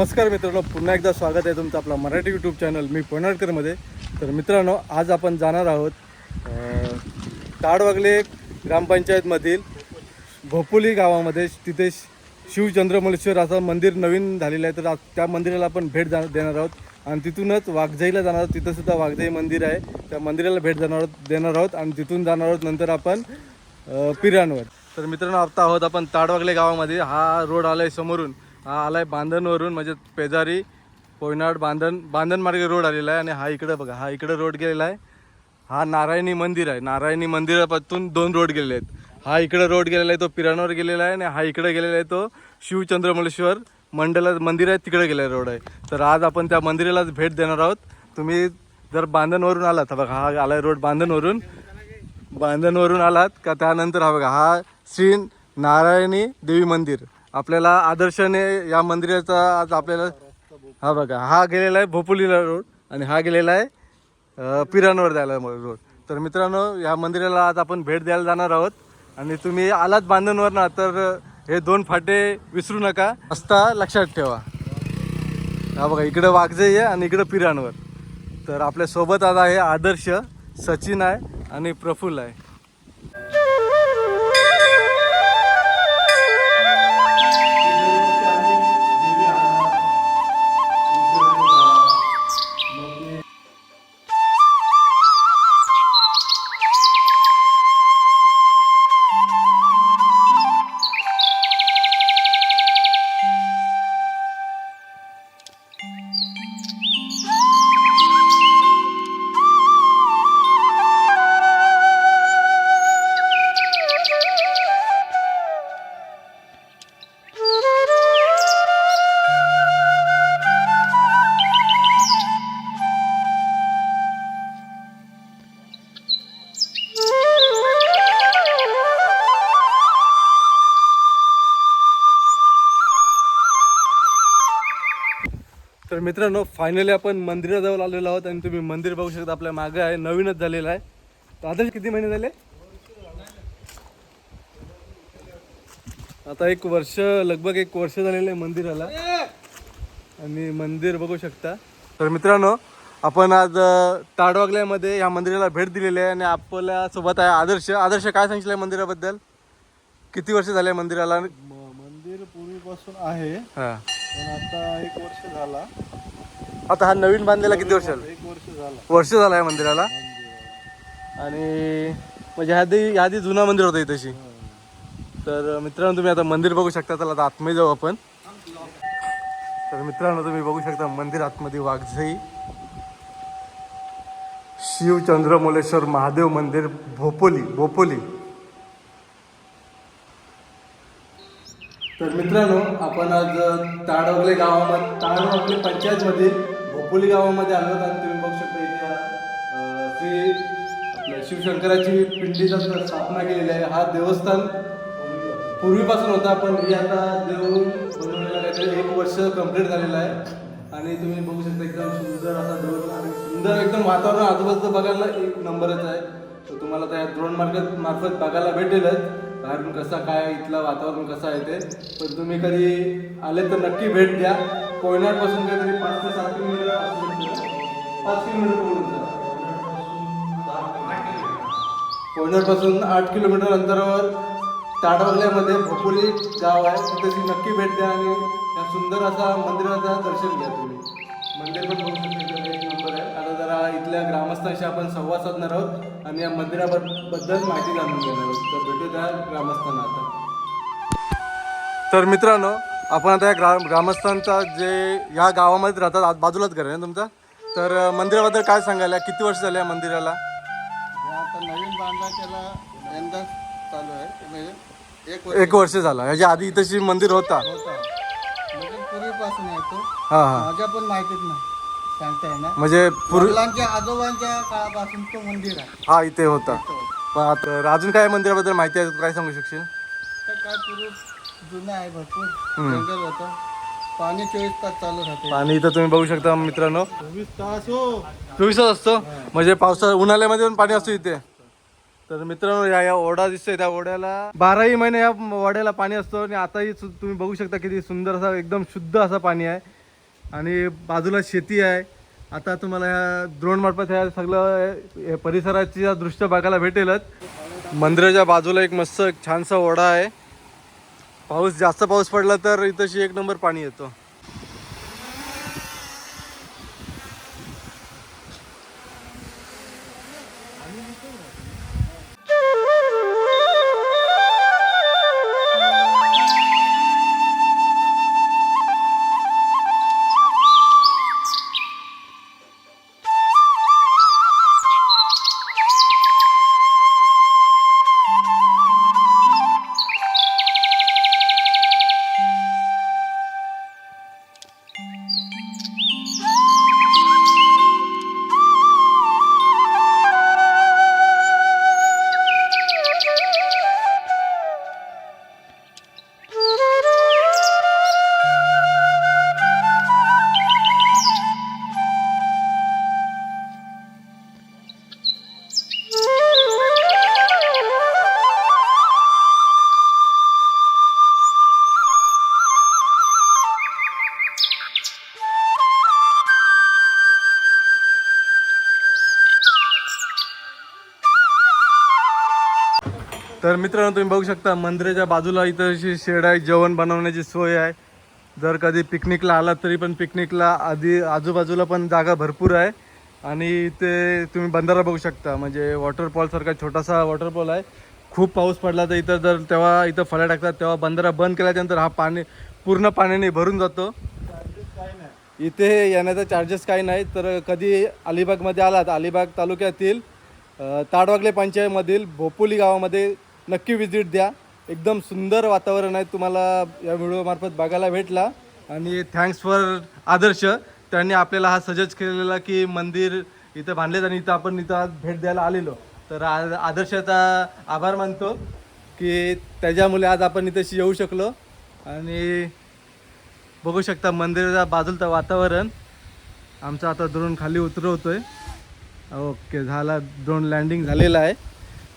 नमस्कार मित्रांनो पुन्हा एकदा स्वागत आहे तुमचं आपला मराठी यूट्यूब चॅनल मी पणळकरमध्ये तर मित्रांनो आज आपण जाणार आहोत ताडवागले ग्रामपंचायतमधील भोपोली गावामध्ये. तिथे शिवचंद्रमलेश्वर असं मंदिर नवीन झालेलं आहे. तर त्या मंदिराला आपण भेट जा देणार आहोत. आणि तिथूनच वाघजाईला जाणार आहोत. तिथंसुद्धा वाघजाई मंदिर आहे. त्या मंदिराला भेट जाणार आहोत देणार आहोत. आणि तिथून जाणार आहोत नंतर आपण पिरांवर तर मित्रांनो आता आहोत आपण ताडवागले गावामध्ये. हा रोड आला आहे समोरून. हा आलाय बांधणवरून म्हणजे पेजारी कोयनाड बांधण बांधण मार्गे रोड आलेला आहे आणि हा इकडं बघा हा इकडं रोड गेलेला आहे. हा नारायणी मंदिर आहे. नारायणी मंदिरापासून दोन रोड गेलेले आहेत. हा इकडं रोड गेलेला आहे तो पिरांवर गेलेला आहे आणि हा इकडे गेलेला आहे तो शिवचंद्रमलेश्वर मंडला मंदिर आहे तिकडे गेलेला रोड आहे. तर आज आपण त्या मंदिरालाच भेट देणार आहोत. तुम्ही जर बांधणवरून आलात हा बघा हा आलाय रोड बांधणवरून. बांधणवरून आलात का त्यानंतर हा बघा हा श्री नारायणी देवी मंदिर. आपल्याला आदर्शने या मंदिराचा आज आपल्याला हा बघा हा गेलेला आहे भोपुलीला रोड आणि हा गेलेला आहे पिरांवर द्यायला रोड. तर मित्रांनो या मंदिराला आज आपण भेट द्यायला जाणार आहोत. आणि तुम्ही आलात बांधणवर ना तर हे दोन फाटे विसरू नका. असता लक्षात ठेवा. हा बघा इकडं वाघजे आहे आणि इकडं पिरांवर तर आपल्यासोबत आज आहे आदर्श सचिन आहे आणि प्रफुल्ल आहे. तर मित्रांनो फायनली आपण मंदिराजवळ आलेलो आहोत आणि तुम्ही मंदिर बघू शकता आपल्या मागे आहे नवीनच झालेलं आहे. तर आदर्श किती महिने झाले? आता एक वर्ष लगभग एक वर्ष झालेलं आहे मंदिराला. आणि मंदिर बघू शकता. तर मित्रांनो आपण आज ताडवागल्यामध्ये या मंदिराला भेट दिलेली आहे आणि आपल्यासोबत आहे आदर्श. आदर्श काय सांगितलं आहे मंदिराबद्दल? किती वर्ष झाले मंदिराला? मंदिर पूर्वीपासून आहे. हा. पण आता एक वर्ष झाला. आता हा नवीन बांधलेला किती वर्ष झालं? एक वर्ष झाला. वर्ष झालं आहे मंदिराला? आणि म्हणजे ह्यादी ह्यादी जुना मंदिर होतं इथेशी तर मित्रांनो तुम्ही आता मंदिर बघू शकता चला आता आतमध्ये जाऊ आपण. तर मित्रांनो तुम्ही बघू शकता मंदिर आतमध्ये वाघझई शिवचंद्रमौलेश्वर महादेव मंदिर भोपोली भोपोली. तर मित्रांनो आपण आज ताडवले गावामध्ये ताडवगले पंचायतमध्ये भोपोली गावामध्ये आलो आणि तुम्ही बघू शकता इथे श्री आपल्या शिवशंकराची पिंडीचा स्थापना केलेली आहे हा देवस्थान पूर्वीपासून होता पण हे आता देऊन बनवलेला काहीतरी एक वर्ष कंप्लीट झालेलं आहे. आणि तुम्ही बघू शकता एकदम सुंदर असा देऊळ आणि सुंदर एकदम वातावरण आजूबाजूचं बघायला एक नंबरच आहे. तर तुम्हाला त्या द्रोण मार्फत मार्फत बघायला भेटेलच. बाहेरून कसा काय इथलं वातावरण कसं आहे ते. पण तुम्ही कधी आले तर नक्की भेट द्या. कोयनापासून काहीतरी पाच ते सात किलोमीटर पाच किलोमीटर कोयनापासून आठ किलोमीटर अंतरावर ताडवल्यामध्ये भोपुली गाव आहे. तिथे नक्की भेट द्या आणि त्या सुंदर असा मंदिराचा दर्शन घ्या तुम्ही. मंदिर पण बघू शकता इथल्या ग्रामस्थांशी आपण संवाद साधणार आहोत आणि या मंदिराबद्दल माहिती जाणून घेणार आहोत. तर भेटू त्या ग्रामस्थांना आता. तर मित्रांनो आपण आता या ग्रा ग्रामस्थांचा जे या गावामध्ये राहतात आज बाजूलाच घर आहे ना तुमचा? तर मंदिराबद्दल काय सांगायला किती वर्ष झाले या मंदिराला? हे आता नवीन बांधला त्याला यंदा चालू आहे. म्हणजे एक वर्ष. एक वर्ष झाला. याच्या आधी इथंशी मंदिर होता. होता. म्हणजे पूर्वीपासून आहे तो. हा हा. माझ्या पण माहितीत नाही. सांगता येणार म्हणजे पूर्वी वडिलांच्या आजोबांच्या काळापासून तो मंदिर आहे. हा इथे होता. पण आता अजून काय मंदिराबद्दल माहिती आहे? तू काय सांगू शकशील? तर काय पूर्वी जुनं आहे भरपूर जंगल होतं. पाणी चोवीस तास चालू राहते आणि इथं तुम्ही बघू शकता मित्रांनो. चोवीस तास हो. असतो? म्हणजे पावसा उन्हाळ्यामध्ये पण पाणी असतो इथे. तर मित्रांनो या या ओढा दिसतोय. त्या ओढ्याला बाराही महिने या ओढ्याला पाणी असतो आणि आताही सु- तुम्ही बघू शकता किती सुंदर असा एकदम शुद्ध असं पाणी आहे. आणि बाजूला शेती आहे. आता तुम्हाला ह्या द्रोण मार्फत ह्या सगळं परिसराची दृश्य बघायला भेटेलच. मंदिराच्या बाजूला एक मस्त एक छानसा ओढा आहे. पाऊस जास्त पाऊस पडला तर इथंशी एक नंबर पाणी येतो. तर मित्रांनो तुम्ही बघू शकता मंदिराच्या बाजूला इथं अशी शेड आहे जेवण बनवण्याची सोय आहे. जर कधी पिकनिकला आलात तरी पण पिकनिकला आधी आजूबाजूला पण जागा भरपूर आहे. आणि इथे तुम्ही बंधारा बघू शकता म्हणजे वॉटरफॉलसारखा छोटासा वॉटरफॉल आहे. खूप पाऊस पडला तर इथं जर तेव्हा इथं फळ्या टाकतात तेव्हा बंधारा बंद केल्याच्यानंतर हा पाणी पूर्ण पाण्याने भरून जातो. इथे येण्याचा चार्जेस काही नाही तर कधी अलिबागमध्ये आलात अलिबाग तालुक्यातील ताडवागले पंचायतमधील भोपोली गावामध्ये नक्की विजिट द्या. एकदम सुंदर वातावरण आहे. तुम्हाला या व्हिडिओमार्फत बघायला भेटला. आणि थँक्स फॉर आदर्श. त्यांनी आपल्याला हा सजेस्ट केलेला की मंदिर इथं बांधलेत आणि इथं आपण इथं आज भेट द्यायला आलेलो. तर आ- आदर्शाचा आभार मानतो की त्याच्यामुळे आज आपण इथेशी येऊ शकलो. आणि बघू शकता मंदिराच्या बाजूलचं वातावरण. आमचा आता ड्रोन खाली उतरवतोय. ओके झाला ड्रोन लँडिंग झालेला आहे.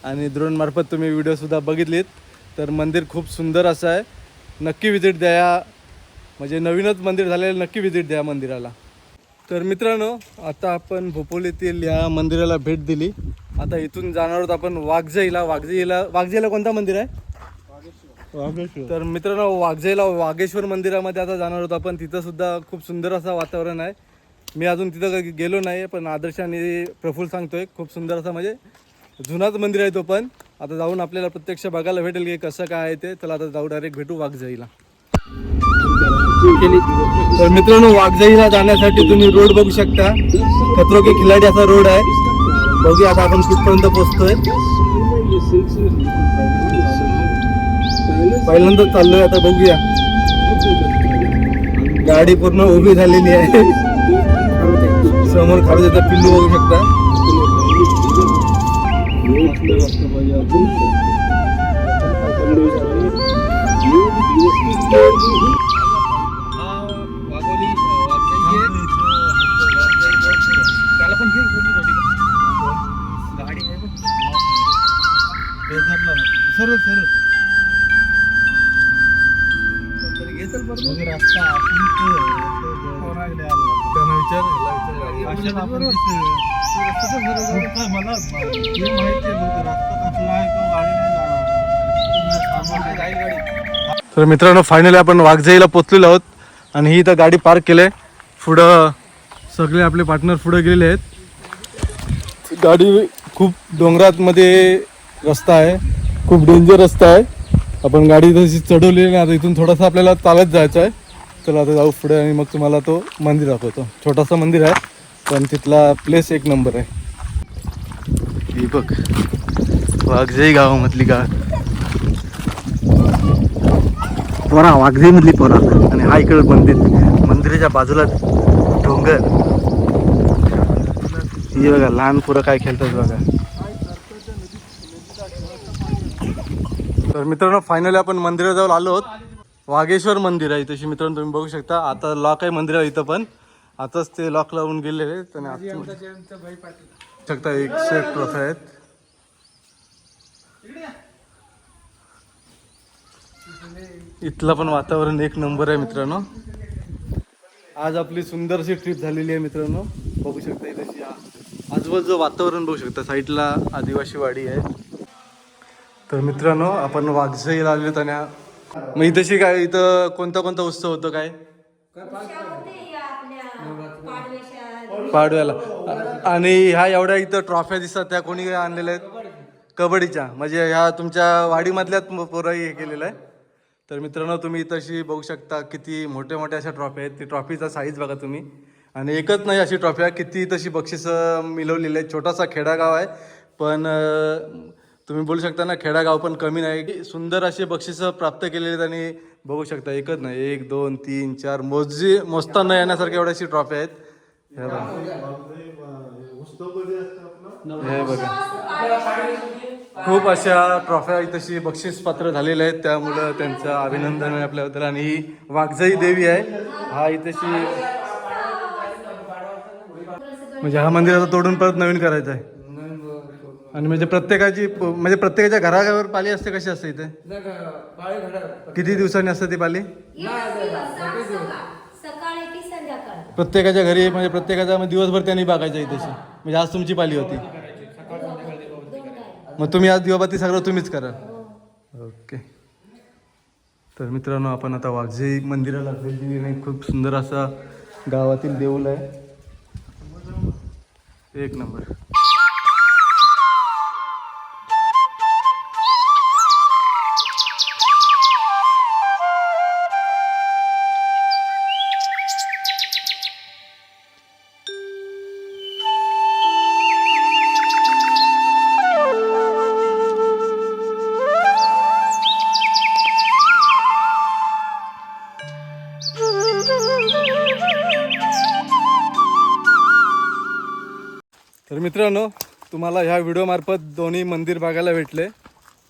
आणि ड्रोन मार्फत तुम्ही व्हिडिओसुद्धा बघितलीत. तर मंदिर खूप सुंदर असं आहे. नक्की विजिट द्या. म्हणजे नवीनच मंदिर झालेलं नक्की विजिट द्या मंदिराला. तर मित्रांनो आता आपण भोपोलीतील या मंदिराला भेट दिली. आता इथून जाणार आहोत आपण वाघजाईला. वाघजाईला वाघजाईला कोणता मंदिर आहे? तर मित्रांनो वाघजेला वाघेश्वर मंदिरामध्ये आता जाणार आहोत आपण. तिथं सुद्धा खूप सुंदर असं वातावरण आहे. मी अजून तिथं गेलो नाही पण आदर्शाने प्रफुल सांगतोय. खूप सुंदर असं म्हणजे जुनाच मंदिर आहे तो पण. आता जाऊन आपल्याला प्रत्यक्ष बघायला भेटेल की कसं काय आहे ते. चला आता जाऊ डायरेक्ट भेटू वाघजाईला. तर मित्रांनो वाघजाईला जाण्यासाठी तुम्ही रोड बघू शकता. खतरो की खिलाडी असा रोड आहे. बघूया आता आपण कुठपर्यंत पोहोचतोय. पहिल्यांदा चाललोय आता बघूया. गाडी पूर्ण उभी झालेली आहे. समोर खाली त्याचा पिल्लू बघू शकता. Yok, yok, yok, yok, तर मित्रांनो फायनली आपण वाघजाईला पोचलेलो आहोत आणि ही इथं गाडी पार्क केली आहे. पुढं सगळे आपले पार्टनर पुढे गेलेले आहेत. गाडी खूप डोंगरातमध्ये रस्ता आहे. खूप डेंजर रस्ता आहे. आपण गाडी तशी चढवलेली नाही. आता इथून थोडासा आपल्याला चालत जायचं आहे. चला आता जाऊ पुढे आणि मग तुम्हाला तो मंदिर दाखवतो. छोटासा मंदिर आहे पण तिथला प्लेस एक नंबर आहे. ही बघ. वाघजाई गावामधली गाव पोरा वाघजाई पोरा. आणि हा इकडं मंदिर मंदिराच्या बाजूला डोंगर. हे बघा लहान पोरं काय खेळतात बघा. तर मित्रांनो फायनली आपण मंदिरात जाऊन आलो आहोत. वाघेश्वर मंदिर आहे तशी मित्रांनो तुम्ही बघू शकता. आता लॉक आहे मंदिर आहे इथं पण. आताच ते लॉक लावून गेलेले शकता एकशे एक आहेत. इथलं पण वातावरण एक नंबर आहे मित्रांनो. आज आपली सुंदरशी ट्रिप झालेली आहे मित्रांनो. बघू शकता इथे आजूबाजूचं वातावरण बघू शकता. साईडला आदिवासी वाडी आहे. तर मित्रांनो आपण वाघजाईला आलेलो आणि मग इथेशी काय इथं कोणता कोणता उत्सव होतो काय? पाडव्याला. आणि ह्या एवढ्या इथं ट्रॉफ्या दिसतात त्या कोणी आणलेल्या आहेत? कबड्डीच्या. म्हणजे ह्या तुमच्या वाडीमधल्याच पोरं हे केलेलं आहे. तर मित्रांनो तुम्ही तशी बघू शकता किती मोठ्या मोठ्या अशा ट्रॉफी आहेत. ती ट्रॉफीचा साईज बघा तुम्ही. आणि एकच नाही अशी ट्रॉफ्या किती तशी बक्षिसं मिळवलेली आहेत. छोटासा खेडागाव आहे पण तुम्ही बोलू शकता ना खेडागाव पण कमी नाही. सुंदर अशी बक्षिसं प्राप्त केलेली आहेत आणि बघू शकता एकच नाही. एक दोन तीन चार मोजी मोजता न येण्यासारख्या एवढ्याशी ट्रॉफी आहेत. हे बघा. हे बघा. खूप अशा ट्रॉफ्या इथशी बक्षीस पात्र झालेल्या आहेत. त्यामुळं त्यांचं अभिनंदन आहे आपल्याबद्दल. आणि ही वाघजाई देवी आहे. हा इथेशी म्हणजे हा मंदिर आता तोडून परत नवीन करायचं आहे. आणि म्हणजे प्रत्येकाची म्हणजे प्रत्येकाच्या घराघरावर पाली असते कशी असते इथे? किती दिवसांनी असते ती पाली? प्रत्येकाच्या घरी म्हणजे प्रत्येकाचा म्हणजे दिवसभर त्यांनी बघायचं इथेशी म्हणजे आज तुमची पाली होती. मग तुम्ही आज दिवाबत्ती सगळं तुम्हीच करा. ओके तर मित्रांनो आपण आता वाघजे मंदिराला भेट दिली नाही खूप सुंदर असा गावातील देऊळ आहे. एक नंबर. मित्रांनो तुम्हाला ह्या व्हिडिओमार्फत दोन्ही मंदिर बघायला भेटले.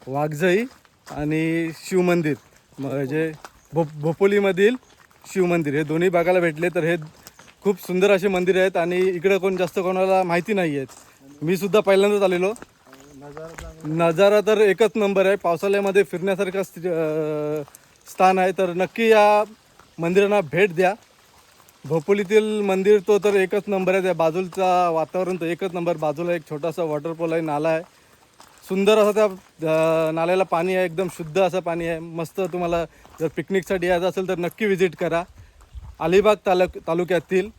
वाघजई आणि शिवमंदिर म्हणजे भो भोपोलीमधील शिवमंदिर हे दोन्ही बघायला भेटले तर हे खूप सुंदर असे मंदिर आहेत आणि इकडे कोण जास्त कोणाला माहिती नाही आहेत. मी सुद्धा पहिल्यांदाच आलेलो. नजारा तर एकच नंबर आहे. पावसाळ्यामध्ये फिरण्यासारखं स्थान आहे. तर नक्की या मंदिरांना भेट द्या. भोपोलीतील मंदिर तो तर एकच नंबर आहे. त्या बाजूचा वातावरण तर एकच नंबर. बाजूला एक छोटासा वॉटरफॉल आहे नाला आहे. सुंदर असं त्या नाल्याला पाणी आहे एकदम शुद्ध असं पाणी आहे. मस्त तुम्हाला जर पिकनिकसाठी यायचं असेल तर नक्की विजिट करा. अलिबाग तालुक तालुक्यातील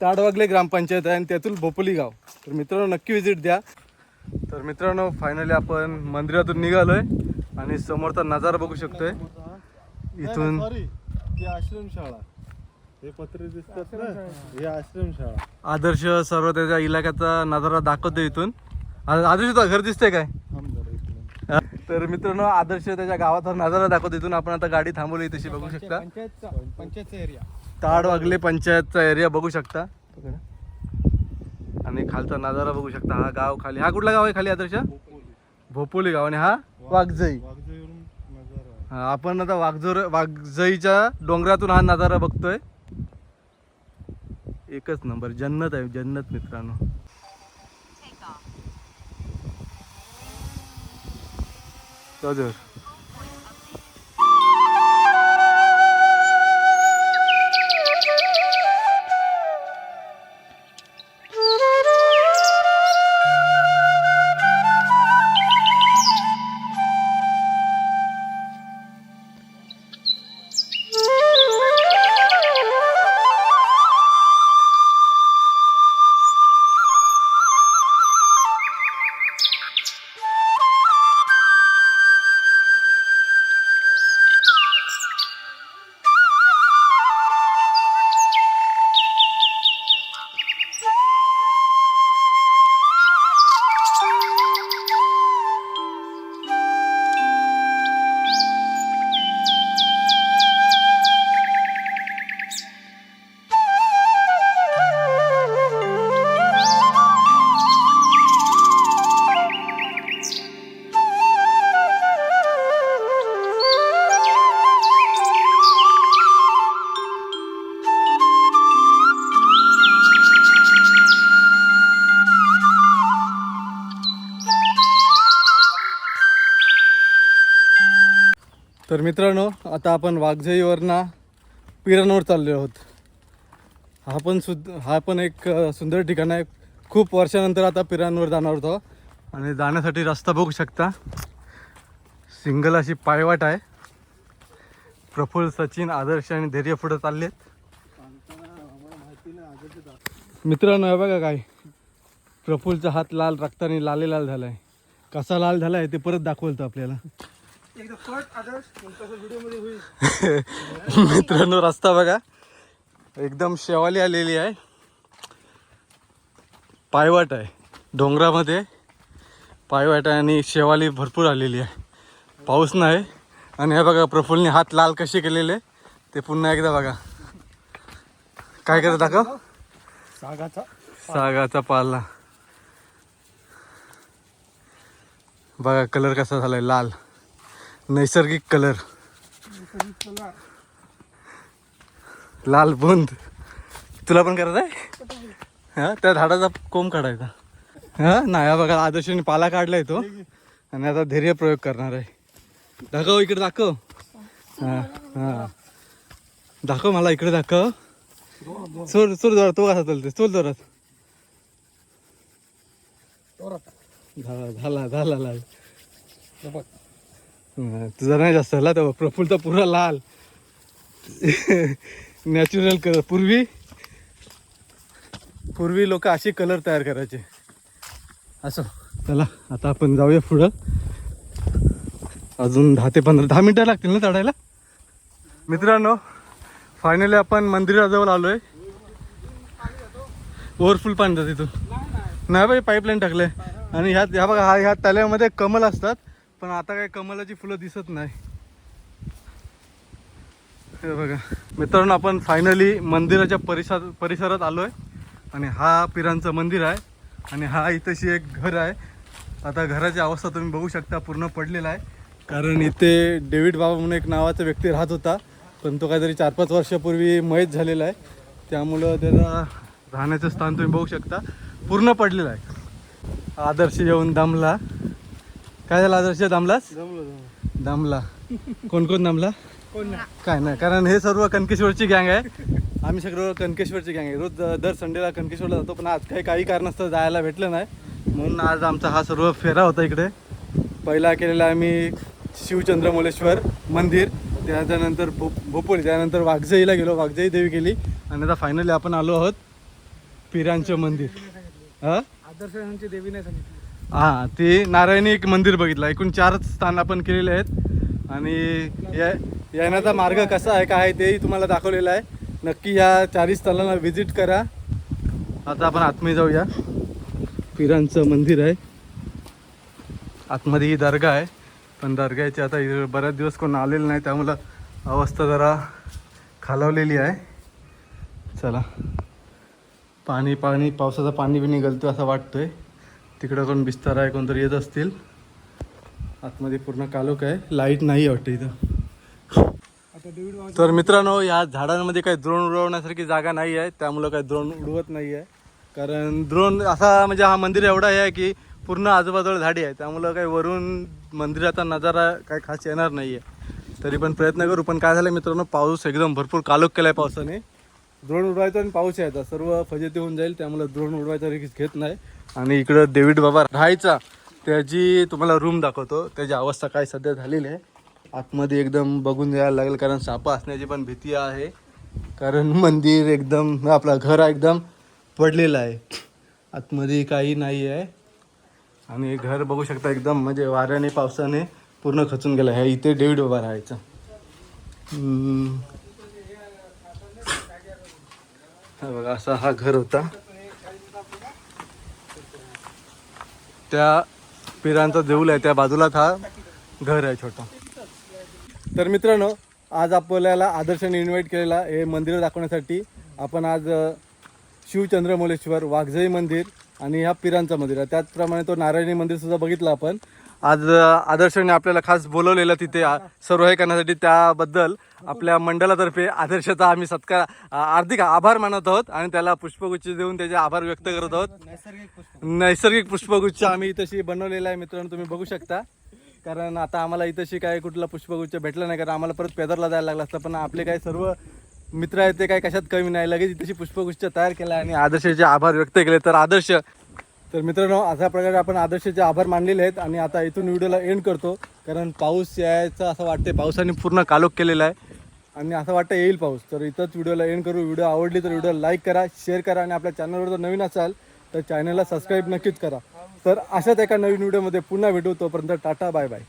ताडवागले ग्रामपंचायत आहे आणि त्यातील भोपोली गाव. तर मित्रांनो नक्की विजिट द्या. तर मित्रांनो फायनली आपण मंदिरातून निघालोय आणि समोरचा नजारा बघू शकतोय. इथून आश्रमशाळा. हे पत्रे दिसतात ना? ही आश्रमशाळा. आदर्श सर्व त्याच्या इलाक्याचा नजारा दाखवतो इथून. आ- आदर्श तुझं घर दिसतंय काय. हा. तर मित्रांनो आदर्श त्याच्या गावाचा नजारा दाखवतो इथून. आपण आता गाडी थांबवली तशी बघू शकता. पंचायतचा पंचायतचा एरिया ताड वागले पंचायतचा एरिया बघू शकता. आणि खालचा नजारा बघू शकता. हा गाव खाली हा कुठला गाव आहे खाली आदर्श? भोपोली गाव. आणि हा? नजारा हा, आपण आता वाघजोर वाघजईच्या डोंगरातून हा नजारा बघतोय. एकच नंबर जन्नत आहे जन्नत मित्रांनो. जाऊ मित्रांनो आता आपण वाघजाईवरना पिरांवर चाललो आहोत. हा पण सुद हा पण एक सुंदर ठिकाण आहे. खूप वर्षानंतर आता पिरांवर जाणार होतो. आणि जाण्यासाठी रस्ता बघू शकता. सिंगल अशी पायवाट आहे. प्रफुल्ल सचिन आदर्श आणि धैर्य पुढे चाललेत. मित्रांनो हे बघा काय. प्रफुल्लचा हात लाल रक्ताने लाले लाल झालाय. कसा लाल झालाय ते परत दाखवलं आपल्याला. मित्रांनो रस्ता बघा. एकदम शेवाली आलेली आहे. पायवाट आहे. डोंगरामध्ये पायवाट आहे आणि शेवाली भरपूर आलेली आहे. पाऊस नाही. आणि हे बघा प्रफुल्लने हात लाल कसे केलेले. ते पुन्हा एकदा बघा. काय करत दाखव. सागाचा सागाचा पाला. बघा कलर कसा झालाय? लाल. नैसर्गिक कलर. लाल बुंद. तुला पण करत आहे? हा त्या झाडाचा कोंब काढायचा. हा नाही हा बघा आदर्शने पाला काढलाय तो. आणि आता धैर्य प्रयोग करणार आहे. दाखव इकडे दाखव. हा हा. दाखव मला इकडे दाखव. चोर चोर जोरात तो कसा चालते चोर जोरात. झाला झाला झाला लाल. तुझा नाही जास्त झाला तेव्हा प्रफुल्लचा पुरा लाल. नॅचरल कलर पूर्वी पूर्वी लोक असे कलर तयार करायचे. असं चला आता आपण जाऊया पुढं. अजून दहा ते पंधरा दहा मिनटं लागतील ना चढायला? मित्रांनो फायनली आपण मंदिराजवळ आलो आहे ओव्हरफुल पाणी जाते तिथून नाही बाई पाईपलाईन टाकलंय. आणि ह्यात ह्या बघा हा ह्या तल्यामध्ये कमल असतात. पण आता काय कमलाची फुलं दिसत नाही. हे बघा. मित्रांनो आपण फायनली मंदिराच्या परिसर परिसरात आलोय. आणि हा पिरांचं मंदिर आहे. आणि हा इथेशी एक घर आहे. आता घराची अवस्था तुम्ही बघू शकता पूर्ण पडलेला आहे. कारण इथे डेव्हिड बाबा म्हणून एक नावाचा व्यक्ती राहत होता. पण तो काहीतरी चार पाच वर्षापूर्वी मयत झालेला आहे. त्यामुळं त्याला राहण्याचं स्थान तुम्ही बघू शकता. पूर्ण पडलेलं आहे. आदर्श येऊन दमला. काय झालं आदर्श दमलास? दमला कोण कोण दमला? काय नाही कारण हे सर्व कणकेश्वरची गँग आहे. आम्ही सगळं कणकेश्वरची गँग आहे. रोज दर संडेला कणकेश्वरला जातो पण आज काही काही कारणास्तव जायला भेटलं नाही. म्हणून आज आमचा हा सर्व फेरा होता इकडे. पहिला केलेला आम्ही शिवचंद्रमौलेश्वर मंदिर त्याच्यानंतर भो भोपोली त्यानंतर वाघजाईला गेलो वाघजाई देवी गेली आणि आता फायनली आपण आलो आहोत पिरांचं मंदिर. हां? आदर्शांची देवी नाही सांगितली. हा ते नारायणी एक मंदिर बघितलं. एकूण चारच स्थान आपण केलेले आहेत. आणि या येण्याचा मार्ग कसा आहे काय आहे तेही तुम्हाला दाखवलेलं आहे. नक्की या चारही स्थळांना व्हिजिट करा. आता आपण आतमध्ये जाऊया. पिरांचं मंदिर आहे. आतमध्ये ही दर्गा आहे. पण दर्गाची आता बऱ्याच दिवस कोण आलेलं नाही त्यामुळं अवस्था जरा खालावलेली आहे. चला. पाणी पाणी पावसाचं पाणी बी निघलतो असं वाटतोय. तिकडं कोण बिस्तार आहे कोणतरी येत असतील. आतमध्ये पूर्ण कालोख आहे. लाइट नाही वाटतं इथं. तर मित्रांनो या झाडांमध्ये काही द्रोण उडवण्यासारखी जागा नाही आहे. त्यामुळं काही द्रोण उडवत नाही आहे. कारण द्रोण असा म्हणजे हा मंदिर एवढा आहे की पूर्ण आजूबाजूला झाडी आहे. त्यामुळं काही वरून मंदिराचा नजारा काही खास येणार नाही आहे तरी पण प्रयत्न करू. पण काय झालं मित्रांनो पाऊस एकदम भरपूर कालोख केला आहे पावसाने. द्रोण उडवायचा आणि पाऊस यायचा. सर्व फजेती होऊन जाईल. त्यामुळे द्रोण उडवायचा रिक्स घेत नाही. आणि इकडं डेव्हिड बाबा राहायचा. त्याची तुम्हाला रूम दाखवतो. त्याची अवस्था काय सध्या झालेली आहे. आतमध्ये एकदम बघून जायला लागेल कारण सापा असण्याची पण भीती आहे. कारण मंदिर एकदम आपला घर एकदम पडलेलं आहे. आतमध्ये काही नाही आहे. आणि घर बघू शकता एकदम म्हणजे वाऱ्याने पावसाने पूर्ण खचून गेलं आहे. इथे डेव्हिड बाबा राहायचं. बघा असा हा घर होता. त्या पिरांचा देऊल आहे त्या बाजूलाच हा घर आहे छोटा. तर मित्रांनो आज आपल्याला आदर्शाने इन्व्हाइट केलेला हे मंदिर दाखवण्यासाठी. आपण आज शिवचंद्रमौलेश्वर वाघजई मंदिर आणि ह्या पिरांचा मंदिर आहे. त्याचप्रमाणे तो नारायणी मंदिर सुद्धा बघितलं आपण. आज आदर्शाने आपल्याला खास बोलवलेलं तिथे सर्व हे करण्यासाठी. त्याबद्दल आपल्या मंडळातर्फे आदर्शाचा आम्ही सत्कार हार्दिक आभार मानत आहोत आणि त्याला पुष्पगुच्छ देऊन त्याचे आभार व्यक्त करत आहोत. नैसर्गिक पुष्प नैसर्गिक पुष्पगुच्छ आम्ही इथंशी बनवलेला आहे मित्रांनो तुम्ही बघू शकता. कारण आता आम्हाला इथंशी काय कुठला पुष्पगुच्छ भेटला नाही कारण आम्हाला परत पेदरला जायला लागला असतं. पण आपले काय सर्व मित्र आहेत ते काय कशात कमी नाही. लगेच तशी पुष्पगुच्छ तयार केला आणि आदर्शचे आभार व्यक्त केले. तर आदर्श तर मित्रांनो अशा प्रकारे आपण आदर्शचे आभार मानलेले आहेत आणि आता इथून व्हिडिओला एंड करतो. कारण पाऊस यायचा असं वाटते पावसाने पूर्ण कालोख केलेला आहे. आणि असं वाटतं येईल पाऊस. तर इथंच व्हिडिओला एंड करू. व्हिडिओ आवडली तर व्हिडिओ लाईक करा शेअर करा आणि आपल्या चॅनलवर जर नवीन असाल तर चॅनलला सबस्क्राईब नक्कीच करा. तर अशाच एका नवीन व्हिडिओमध्ये पुन्हा भेटू. तोपर्यंत टाटा बाय बाय